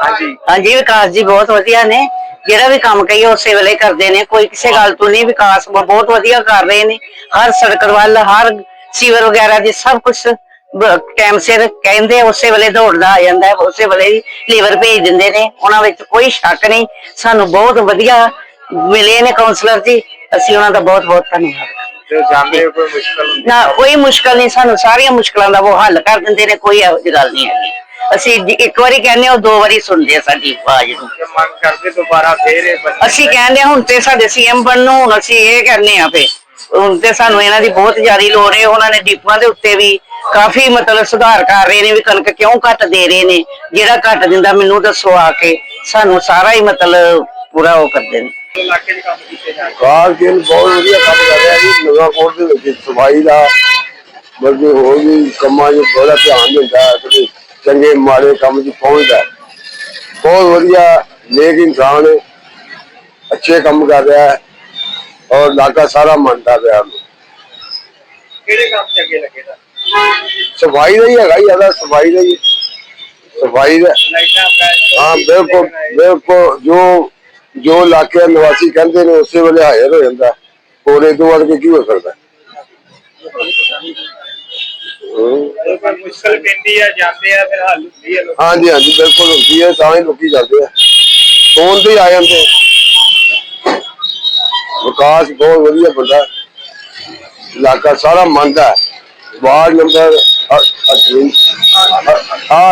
ਹਾਂਜੀ। ਹਾਂਜੀ ਵਿਕਾਸ ਜੀ ਬਹੁਤ ਵਧੀਆ ਨੇ। ਜਿਹੜਾ ਵੀ ਕੰਮ ਕਹੀਏ ਉਸੇ ਵੇਲੇ ਕਰਦੇ ਨੇ। ਕੋਈ ਕਿਸੇ ਗੱਲ ਤੋਂ ਨਹੀਂ ਵਿਕਾਸ ਬਹੁਤ ਵਧੀਆ ਕਰ ਰਹੇ ਨੇ। ਹਰ ਸੜਕ ਵੱਲ ਹਰ ਸੀਵਰ ਵਗੈਰਾ ਦੀ ਸਭ ਕੁਝ ਟਾਈਮ ਸਿਰ ਕਹਿੰਦੇ ਉਸੇ ਵੇਲੇ ਦੌੜਦਾ ਆ ਜਾਂਦਾ ਹੈ, ਉਸੇ ਵੇਲੇ ਹੀ ਲੀਵਰ ਭੇਜ ਦਿੰਦੇ ਨੇ। ਉਹਨਾਂ ਵਿੱਚ ਕੋਈ ਸ਼ੱਕ ਨਹੀਂ। ਸਾਨੂੰ ਬਹੁਤ ਵਧੀਆ ਮਿਲੇ ਨੇ ਕਾਉਂਸਲਰ ਜੀ। ਅਸੀਂ ਉਹਨਾਂ ਦਾ ਬਹੁਤ ਬਹੁਤ ਧੰਨਵਾਦ। ਨਾ ਕੋਈ ਮੁਸ਼ਕਲ ਨਹੀਂ। ਸਾਨੂੰ ਸਾਰੀਆਂ ਮੁਸ਼ਕਲਾਂ ਦਾ ਉਹ ਹੱਲ ਕਰ ਦਿੰਦੇ ਨੇ। ਕੋਈ ਇਹੋ ਜਿਹੀ ਗੱਲ ਨਹੀਂ ਹੈਗੀ। ਅਸੀਂ ਜੀ ਇੱਕ ਵਾਰੀ ਕਹਿੰਦੇ ਹਾਂ, ਉਹ ਦੋ ਵਾਰੀ ਸੁਣਦੇ ਆ ਸਾਡੀ ਆਵਾਜ਼ ਨੂੰ। ਤੇ ਮੰਗ ਕਰਦੇ ਦੁਬਾਰਾ ਫੇਰ ਇਹ ਅਸੀਂ ਕਹਿੰਦੇ ਹਾਂ, ਹੁਣ ਤੇ ਸਾਡੇ ਸੀਐਮ ਬਣਨ ਨੂੰ ਹੁਣ ਅਸੀਂ ਇਹ ਕਰਨੇ ਆ ਫੇ ਹੁਣ ਤੇ ਸਾਨੂੰ ਇਹਨਾਂ ਦੀ ਬਹੁਤ ਜ਼ਿਆਦਾ ਲੋੜ ਹੈ। ਉਹਨਾਂ ਨੇ ਡਿਪੂਆਂ ਦੇ ਉੱਤੇ ਵੀ ਕਾਫੀ ਮਤਲਬ ਸੁਧਾਰ ਕਰ ਰਹੇ ਨੇ ਵੀ ਕਣਕ ਕਿਉਂ ਘੱਟ ਦੇ ਰਹੇ ਨੇ ਜਿਹੜਾ ਘੱਟ ਦਿੰਦਾ ਮੈਨੂੰ ਦੱਸੋ ਆ ਕੇ ਸਾਨੂੰ ਸਾਰਾ ਹੀ ਮਤਲਬ ਪੂਰਾ ਉਹ ਕਰਦੇ ਨੇ। ਇਲਾਕੇ 'ਚ ਕੰਮ ਕੀਤੇ ਜਾਂਦੇ ਕਾਰਗਿਲ ਬਹੁਤ ਵਧੀਆ ਕੰਮ ਕਰ ਰਿਹਾ ਜੀ ਨਗਾਪੁਰ ਦੇ ਵਿੱਚ ਸਫ਼ਾਈ ਦਾ ਬਲਕਿ ਹੋਰ ਵੀ ਕੰਮਾਂ 'ਚ ਬੜਾ ਧਿਆਨ ਦਿੰਦਾ ਹੈ ਤੇ ਚੰਗੇ ਮਾੜੇ ਕੰਮ 'ਚ ਪਹੁੰਚਦਾ। ਬਹੁਤ ਵਧੀਆ ਨੇਕ ਇਨਸਾਨ ਹੈ। ਅੱਛੇ ਕੰਮ ਕਰ ਰਿਹਾ ਹੈ ਔਰ ਇਲਾਕਾ ਸਾਰਾ ਮੰਨਦਾ ਪਿਆ ਉਹਨੂੰ। ਕਿਹੜੇ ਕੰਮ ਚੰਗੇ ਲੱਗੇ ਤਾਂ ਸਫ਼ਾਈ ਦਾ ਹੀ ਹੈਗਾ ਹੀ ਆਦਾ ਸਫ਼ਾਈ ਦਾ ਹੀ ਸਫ਼ਾਈ ਦਾ ਹਾਂ ਬਿਲਕੁਲ ਬਿਲਕੁਲ ਜੋ ਜੋ ਇਲਾਕੇ ਦੇ ਨਿਵਾਸੀ ਕਹਿੰਦੇ ਨੇ ਉਸੇ ਵੇਲੇ ਹਾਜ਼ਰ ਹੋ ਜਾਂਦਾ। ਹੋਰ ਇਹ ਤੋਂ ਵੱਧ ਕੀ ਹੋ ਸਕਦਾ? ਹਮ। ਕੋਈ ਮੁਸ਼ਕਲ ਪੈਂਦੀ ਆ ਜਾਂਦੇ ਆ ਫਿਰ ਹੱਲ ਹੁੰਦੀ ਆ ਲੋਕ। ਹਾਂਜੀ ਹਾਂਜੀ ਬਿਲਕੁਲ ਹੁੰਦੀ ਹੈ ਤਾਂ ਹੀ ਲੋਕੀ ਜਾਂਦੇ ਆ। ਫੋਨ ਤੇ ਹੀ ਆ ਜਾਂਦੇ ਵਿਕਾਸ ਬਹੁਤ ਵਧੀਆ ਬੰਦਾ ਇਲਾਕਾ ਸਾਰਾ ਮੰਨਦਾ ਹੈ। ਵਾਰਡ ਨੰਬਰ 8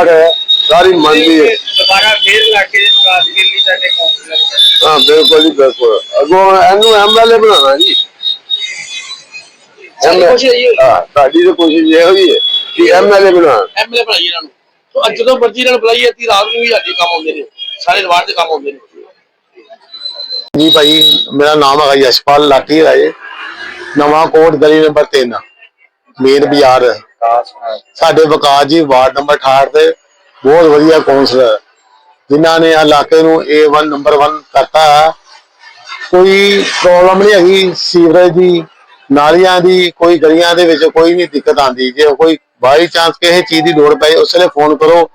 ਹੈ ਸਾਰੀ ਮੰਨਦੀ ਹੈ। ਦੁਬਾਰਾ ਫੇਰ ਇਲਾਕੇ 'ਚ ਕਾਰਗਿਲ ਲਈ ਸਾਡੇ ਕਾਉਂਸਲਰ ਹਾਂ ਬਿਲਕੁਲ ਜੀ ਬਿਲਕੁਲ। ਅਗੋਂ ਇਹਨੂੰ ਐਮਐਲਏ ਬਣਾਉਣਾ ਜੀ। ਸਾਡੀ ਕੋਸ਼ਿਸ਼ ਇਹੀ ਹੋਈ। ਹਾਂ ਸਾਡੀ ਤਾਂ ਕੋਸ਼ਿਸ਼ ਇਹੋ ਹੀ ਹੈ ਕਿ ਐਮਐਲਏ ਬਣਾਉਣਾ। ਐਮਐਲਏ ਬਣਾਈ ਇਹਨਾਂ ਨੂੰ। ਸੋ ਅੱਜ ਜਦੋਂ ਮਰਜ਼ੀ ਇਹਨਾਂ ਨੂੰ ਬੁਲਾਈਏ ਅੱਧੀ ਰਾਤ ਨੂੰ ਵੀ ਸਾਡੇ ਕੰਮ ਆਉਂਦੇ ਨੇ। ਸਾਰੇ ਰਿਵਾਰਡ ਦੇ ਕੰਮ ਆਉਂਦੇ ਨੇ। ਜੀ ਭਾਈ ਮੇਰਾ ਨਾਮ ਹੈਗਾ ਯਸ਼ਪਾਲ ਲਾਠੀ ਰਾਏ ਨਵਾਂ ਕੋਟ ਗਲੀ ਨੰਬਰ 3 ਮੇਨ ਬਾਜ਼ਾਰ। ਵਿਕਾਸ ਹੋਣਾ ਸਾਡੇ ਵਿਕਾਸ ਜੀ ਵਾਰਡ ਨੰਬਰ 68 ਤੇ ਬਹੁਤ ਵਧੀਆ ਕਾਉਂਸਲਰ ਜਿਨ੍ਹਾਂ ਨੇ ਇਲਾਕੇ ਨੂੰ A1 ਨੰਬਰ 1 ਕਰਤਾ। ਕੋਈ ਪ੍ਰੋਬਲਮ ਨਹੀਂ ਹੈਗੀ ਸੀਵਰੇਜ ਦੀ ਨਾਲੀਆਂ ਦੀ ਕੋਈ ਗਲੀਆਂ ਦੇ ਵਿੱਚ ਕੋਈ ਨਹੀਂ ਦਿੱਕਤ ਆਂਦੀ ਜੇ ਕੋਈ ਬਾਈ ਚਾਂਸ ਕਿਸੇ ਚੀਜ਼ ਦੀ ਲੋੜ ਪਏ ਉਸ ਵੇਲੇ ਫੋਨ ਕਰੋ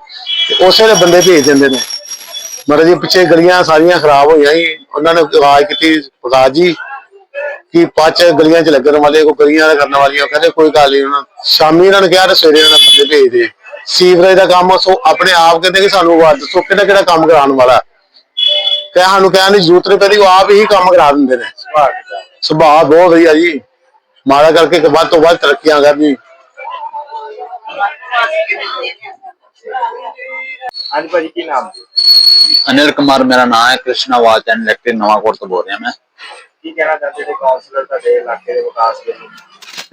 ਤੇ ਉਸੇ ਵੇਲੇ ਬੰਦੇ ਭੇਜ ਦਿੰਦੇ ਨੇ। ਮਤਲਬ ਜੀ ਪਿੱਛੇ ਗਲੀਆਂ ਸਾਰੀਆਂ ਖਰਾਬ ਹੋਈਆਂ ਸੀ ਉਹਨਾਂ ਨੇ ਆਵਾਜ਼ ਕੀਤੀ ਵਿਕਾਸ ਜੀ ਕਿ ਪੱਚ ਗਲੀਆਂ 'ਚ ਲੱਗਣ ਵਾਲੇ ਕੋਈ ਗਲੀਆਂ ਦਾ ਕਰਨ ਵਾਲੀਆਂ ਕਹਿੰਦੇ ਕੋਈ ਗੱਲ ਨਹੀਂ ਉਹਨਾਂ ਸ਼ਾਮੀ ਇਹਨਾਂ ਨੇ ਕਿਹਾ ਤੇ ਸਵੇਰੇ ਇਹਨਾਂ ਨੇ ਬੰਦੇ ਭੇਜ ਦੇ ਸੀਵਰੇਜ ਦਾ ਕੰਮ ਸੋ ਆਪਣੇ ਆਪ ਕਹਿੰਦੇ ਕਿ ਸਾਨੂੰ ਆਵਾਜ਼ ਦੱਸੋ ਕਿਹੜਾ ਕਿਹੜਾ ਕੰਮ ਕਰਾਉਣ ਵਾਲਾ। ਤੇ ਸਾਨੂੰ ਕਹਿਣ ਦੀ ਜ਼ਰੂਰਤ ਨਹੀਂ ਪੈਂਦੀ ਉਹ ਆਪ ਹੀ ਕੰਮ ਕਰਾ ਦਿੰਦੇ ਨੇ? ਸੁਭਾਅ ਬਹੁਤ ਵਧੀਆ ਜੀ। ਮਾੜਾ ਕਰਕੇ ਕਿ ਵੱਧ ਤੋਂ ਵੱਧ ਤਰੱਕੀਆਂ ਕਰਨੀ ਹਾਂਜੀ ਭਾਜੀ ਕੀ ਨਾਮ? ਅਨਿਲ ਕੁਮਾਰ ਮੇਰਾ ਨਾਮ ਹੈ Krishna watch and electric Nawankot ਤੋਂ ਬੋਲ ਰਿਹਾ ਮੈਂ। ਕੀ ਕਹਿਣਾ ਚਾਹੁੰਦੇ ਹੋ ਕਾਉਂਸਲਰ ਤੁਹਾਡੇ ਇਲਾਕੇ ਦੇ ਵਿਕਾਸ ਦੇ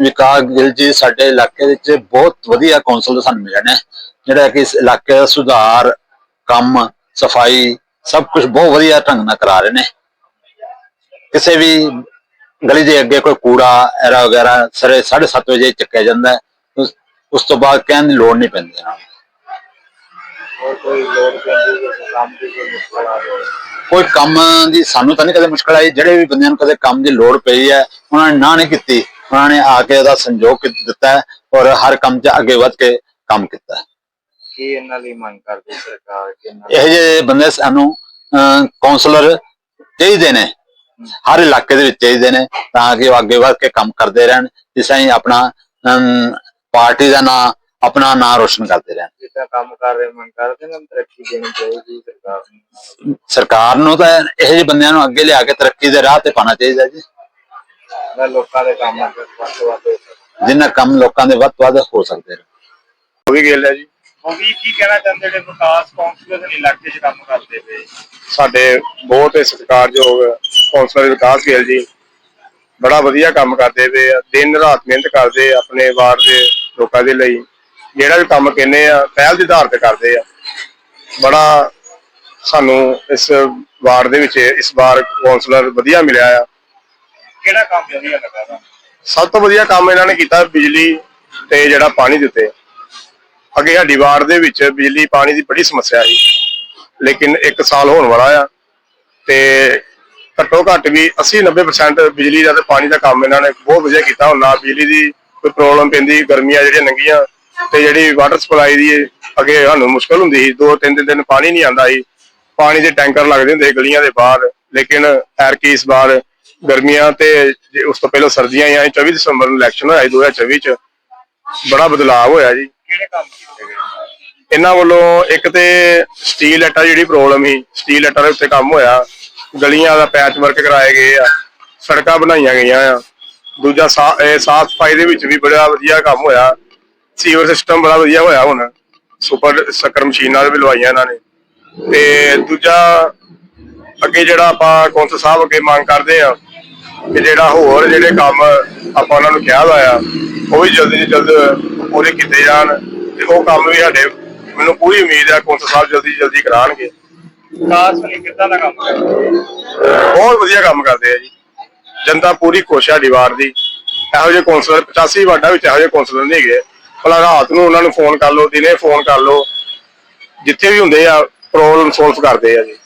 ਵਿਕਾਸ ਗਿੱਲ ਜੀ ਸਾਡੇ ਇਲਾਕੇ ਵਿੱਚ ਬਹੁਤ ਵਧੀਆ ਕਾਉਂਸਲਰ ਸਾਨੂੰ ਮਿਲੇ ਨੇ ਜਿਹੜਾ ਕਿ ਇਸ ਇਲਾਕੇ ਦਾ ਸੁਧਾਰ ਕੰਮ ਸਫ਼ਾਈ ਸਭ ਕੁਝ ਬਹੁਤ ਵਧੀਆ ਢੰਗ ਨਾਲ ਕਰਾ ਰਹੇ ਨੇ। ਕਿਸੇ ਵੀ ਗਲੀ ਦੇ ਅੱਗੇ ਕੋਈ ਕੂੜਾ ਐਰਾ ਵਗੈਰਾ ਸਰੇ 7:30 ਵਜੇ ਚੱਕਿਆ ਜਾਂਦਾ ਹੈ। ਉਸ- ਤੋਂ ਬਾਅਦ ਕਹਿਣ ਦੀ ਲੋੜ ਨਹੀਂ ਪੈਂਦੀ ਇਹਨਾਂ ਨੂੰ। ਹੋਰ ਕੋਈ ਲੋੜ ਪੈਂਦੀ ਹੈ ਕੰਮ ਦੀ ਕੋਈ ਮੁਸ਼ਕਲ ਆ ਜਾਵੇ ਕੋਈ ਕੰਮ ਦੀ ਸਾਨੂੰ ਤਾਂ ਨਹੀਂ ਕਦੇ ਮੁਸ਼ਕਲ ਆਈ। ਜਿਹੜੇ ਵੀ ਬੰਦਿਆਂ ਨੂੰ ਕਦੇ ਕੰਮ ਦੀ ਲੋੜ ਪਈ ਹੈ ਉਹਨਾਂ ਨੇ ਨਾ ਨਹੀਂ ਕੀਤੀ। ਉਹਨਾਂ ਨੇ ਆ ਕੇ ਉਹਦਾ ਸੰਯੋਗ ਕੀ- ਦਿੱਤਾ ਹੈ ਔਰ ਹਰ ਕੰਮ 'ਚ ਅੱਗੇ ਵੱਧ ਕੇ ਕੰਮ ਕੀਤਾ ਹੈ। ਕੀ ਇਹਨਾਂ ਲਈ ਮੰਗ ਕਰਦੀ ਸਰਕਾਰ? ਕਿ ਇਹਨਾਂ ਇਹੋ ਜਿਹੇ ਬੰਦੇ ਸਾਨੂੰ ਅਹ, ਕੌਂਸਲਰ ਚਾਹੀਦੇ ਨੇ। ਹਰ ਇਲਾਕੇ ਦੇ ਵਿੱਚ ਚਾਹੀਦੇ ਨੇ ਤਾਂ ਕਿ ਉਹ ਅੱਗੇ ਵੱਧ ਕੇ ਕੰਮ ਕਰਦੇ ਰਹਿਣ ਜਿਸ ਤਰ੍ਹਾਂ ਆਪਣਾ ਪਾਰਟੀ ਦਾ ਨਾਂ ਆਪਣਾ ਨਾਂ ਰੋਸ਼ਨ ਕਰਦੇ ਰਹਿਣ। ਜਿੱਦਾਂ ਕੰਮ ਕਰ ਰਹੇ ਮੰਗ ਕਰਦੇ ਨੇ ਤਰੱਕੀ ਦੇਣੀ ਚਾਹੀਦੀ ਸਰਕਾਰ ਨੂੰ। ਸਰਕਾਰ ਨੂੰ ਤਾਂ ਇਹੋ ਜਿਹੇ ਬੰਦਿਆਂ ਨੂੰ ਅੱਗੇ ਲਿਆ ਕੇ ਤਰੱਕੀ ਦੇ ਰਾਹ ਤੇ ਪਾਣਾ ਚਾਹੀਦਾ ਜੀ। ਮੈਂ ਲੋਕਾਂ ਦੇ ਕੰਮ ਵੱਧ ਤੋਂ ਵੱਧ ਜਿੰਨਾ ਕੰਮ ਲੋਕਾਂ ਦੇ ਵੱਧ ਤੋਂ ਵੱਧ ਹੋ ਸਕਦੇ ਨੇ। ਉਹ ਵੀ ਗੱਲ ਹੈ ਜੀ। ਉਹ ਵੀ ਕੀ ਕਹਿਣਾ ਚਾਹੁੰਦੇ ਨੇ? ਵਿਕਾਸ ਕਾਉਂਸਲਰ ਦੇ ਇਲਾਕੇ 'ਚ ਕੰਮ ਕਰਦੇ ਪਏ। ਸਾਡੇ ਬਹੁਤ ਹੀ ਸਤਿਕਾਰਯੋਗ ਕੌਂਸਲਰ ਵਿਕਾਸ ਗਿੱਲ ਜੀ। ਬੜਾ ਵਧੀਆ ਕੰਮ ਕਰਦੇ ਪਏ ਆ। ਦਿਨ ਰਾਤ ਮਿਹਨਤ ਕਰਦੇ ਆਪਣੇ ਵਾਰਡ ਦੇ ਲੋਕਾਂ ਦੇ ਲਈ। ਜਿਹੜਾ ਵੀ ਕੰਮ ਕਹਿੰਦੇ ਆ ਪਹਿਲ ਦੇ ਆਧਾਰ ਤੇ ਕਰਦੇ ਆ। ਬੜਾ ਸਾਨੂੰ ਇਸ ਵਾਰਡ ਦੇ ਵਿੱਚ ਇਸ ਵਾਰ ਕੌਂਸਲਰ ਵਧੀਆ ਮਿਲਿਆ ਆ। ਕਿਹੜਾ ਕੰਮ ਵਧੀਆ ਲੱਗਾ ਸਭ ਤੋਂ ਵਧੀਆ ਕੰਮ ਇਹਨਾਂ ਨੇ ਕੀਤਾ ਬਿਜਲੀ ਤੇ ਜਿਹੜਾ ਪਾਣੀ ਦਿੱਤੇ ਅੱਗੇ ਸਾਡੀ ਵਾਰਡ ਦੇ ਵਿੱਚ ਬਿਜਲੀ ਪਾਣੀ ਦੀ ਬੜੀ ਸਮੱਸਿਆ ਸੀ। ਲੇਕਿਨ ਇੱਕ ਸਾਲ ਹੋਣ ਵਾਲਾ ਆ ਤੇ ਘੱਟੋ ਘੱਟ ਵੀ 80 90% ਬਿਜਲੀ ਦਾ ਤੇ ਪਾਣੀ ਦਾ ਕੰਮ ਇਹਨਾਂ ਨੇ ਬਹੁਤ ਵਧੀਆ ਕੀਤਾ। ਹੁਣ ਨਾ ਬਿਜਲੀ ਦੀ ਕੋਈ ਪ੍ਰੋਬਲਮ ਪੈਂਦੀ, ਗਰਮੀਆਂ ਜਿਹੜੀਆਂ ਲੰਗੀਆਂ ਤੇ ਜਿਹੜੀ ਵਾਟਰ ਸਪਲਾਈ ਦੀ ਅੱਗੇ ਸਾਨੂੰ ਮੁਸ਼ਕਲ ਹੁੰਦੀ ਸੀ। ਦੋ ਤਿੰਨ ਦਿਨ ਦਿਨ ਪਾਣੀ ਨਹੀਂ ਆਂਦਾ ਸੀ। ਪਾਣੀ ਦੇ ਟੈਂਕਰ ਲੱਗਦੇ ਹੁੰਦੇ ਗਲੀਆਂ ਦੇ ਬਾਹਰ। ਲੇਕਿਨ ਐਰਕੀ ਇਸ ਵਾਰ ਗਰਮੀਆਂ ਤੇ ਉਸ ਤੋਂ ਪਹਿਲਾਂ ਸਰਦੀਆਂ ਹੀ 24 ਦਸੰਬਰ ਨੂੰ ਇਲੈਕਸ਼ਨ ਹੋਇਆ ਸੀ 2024 ਚ ਬੜਾ ਬਦਲਾਅ ਹੋਇਆ ਜੀ। ਕਿਹੜੇ ਕੰਮ ਕੀਤੇ ਗਏ? ਇਹਨਾਂ ਵੱਲੋਂ ਇੱਕ ਤੇ ਸਟੀਲ ਐਟਾ ਜਿਹੜੀ ਪ੍ਰੋਬਲਮ ਸੀ, ਸਟੀਲ ਐਟਾ ਦੇ ਉੱਤੇ ਕੰਮ ਹੋਇਆ। ਗਲੀਆਂ ਦਾ ਪੈਚ ਵਰਕ ਕਰਾਏ ਗਏ ਆ, ਸੜਕਾਂ ਬਣਾਈਆਂ ਗਈਆਂ ਆ। ਦੂਜਾ ਸਾ- ਇਹ ਸਾਫ਼ ਸਫ਼ਾਈ ਦੇ ਵਿੱਚ ਵੀ ਬੜਾ ਵਧੀਆ ਕੰਮ ਹੋਇਆ। ਸੀਵਰ ਸਿਸਟਮ ਬੜਾ ਵਧੀਆ ਹੋਇਆ ਹੁਣ। ਸੁਪਰ ਸ਼ੱਕਰ ਮਸ਼ੀਨਾਂ ਵੀ ਲਵਾਈਆਂ ਇਹਨਾਂ ਨੇ। ਤੇ ਦੂਜਾ, ਅੱਗੇ ਜਿਹੜਾ ਆਪਾਂ ਕੌਂਸਲ ਸਾਹਿਬ ਅੱਗੇ ਮੰਗ ਕਰਦੇ ਆ, ਕਿ ਜਿਹੜਾ ਹੋਰ ਜਿਹੜੇ ਕੰਮ ਆਪਾਂ ਉਹਨਾਂ ਨੂੰ ਕਿਹਾ ਹੋਇਆ, ਉਹ ਵੀ ਜਲਦੀ ਤੋਂ ਜਲਦ ਪੂਰੇ ਕੀਤੇ ਜਾਣ ਤੇ ਉਹ ਕੰਮ ਵੀ ਸਾਡੇ ਮੈਨੂੰ ਪੂਰੀ ਉਮੀਦ ਹੈ ਕੌਂਸਲ ਸਾਹਿਬ ਜਲਦੀ ਜਲਦੀ ਕਰਾਣਗੇ। ਵਿਕਾਸ ਲਈ ਕਿੱਦਾਂ ਦਾ ਕੰਮ ਬਹੁਤ ਵਧੀਆ ਕੰਮ ਕਰਦੇ ਆ ਜੀ। ਜਨਤਾ ਪੂਰੀ ਖੁਸ਼ ਹੈ ਦੀਵਾਰ ਦੀ। ਇਹੋ ਜਿਹੇ ਕੌਂਸਲਰ 85 ਵਾਰਡਾਂ ਵਿੱਚ ਇਹੋ ਜਿਹੇ ਕੌਂਸਲਰ ਨਹੀਂ ਹੈਗੇ। ਭਲਾ ਰਾਤ ਨੂੰ ਉਹਨਾਂ ਨੂੰ ਫੋਨ ਕਰ ਲਓ ਦਿਨੇ ਫੋਨ ਕਰ ਲਓ। ਜਿੱਥੇ ਵੀ ਹੁੰਦੇ ਆ ਪ੍ਰੋਬਲਮ ਸੋਲਵ ਕਰਦੇ ਆ ਜੀ।